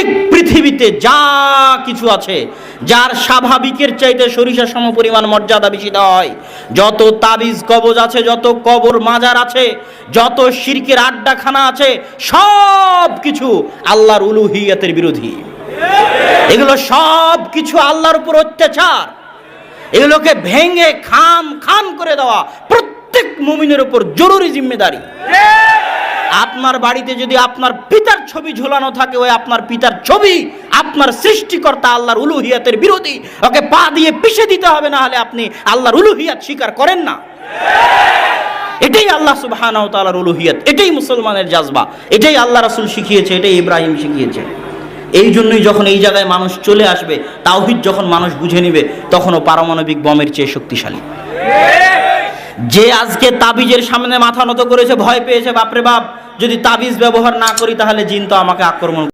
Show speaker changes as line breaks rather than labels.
প্রত্যেক পৃথিবীতে যা কিছু আছে, যার স্বাভাবিকের চাইতে সরিষা সম পরিমাণ মর্যাদা বেশি দেওয়া হয় যত তাবিজ কবজ আছে, যত কবর মাজার আছে, যত শিরকের আড্ডাখানা আছে, সব কিছু আল্লাহর উলুহিয়াতের বিরোধী। এগুলো সব কিছু আল্লাহর উপর অত্যাচার। এগুলোকে ভেঙে খাম খাম করে দেওয়া প্রত্যেক মুমিনের উপর জরুরি জিম্মেদারি। আপনার বাড়িতে যদি আপনার পিতার ছবি ঝোলানো থাকে, ওই আপনার পিতার ছবি আপনার সৃষ্টিকর্তা আল্লাহর উলুহিয়াতের বিরোধী, ওকে পা দিয়ে পিষে দিতে হবে, না হলে আপনি আল্লাহর উলুহিয়াত স্বীকার করেন না। এটাই আল্লাহ সুবহানাহু ওয়া তাআলার উলুহিয়াত, এটাই মুসলমানের জাজবা, এটাই আল্লাহ রাসূল শিখিয়েছে, এটাই ইব্রাহিম শিখিয়েছে। এই জন্যই যখন এই জায়গায় মানুষ চলে আসবে, তাওহিদ যখন মানুষ বুঝে নেবে, তখনও পারমাণবিক বমের চেয়ে শক্তিশালী। যে আজকে তাবিজের সামনে মাথা নত করেছে, ভয় পেয়েছে, বাপরে বাপ, যদি তাবিজ ব্যবহার না করি তাহলে জিন তো আমাকে আক্রমণ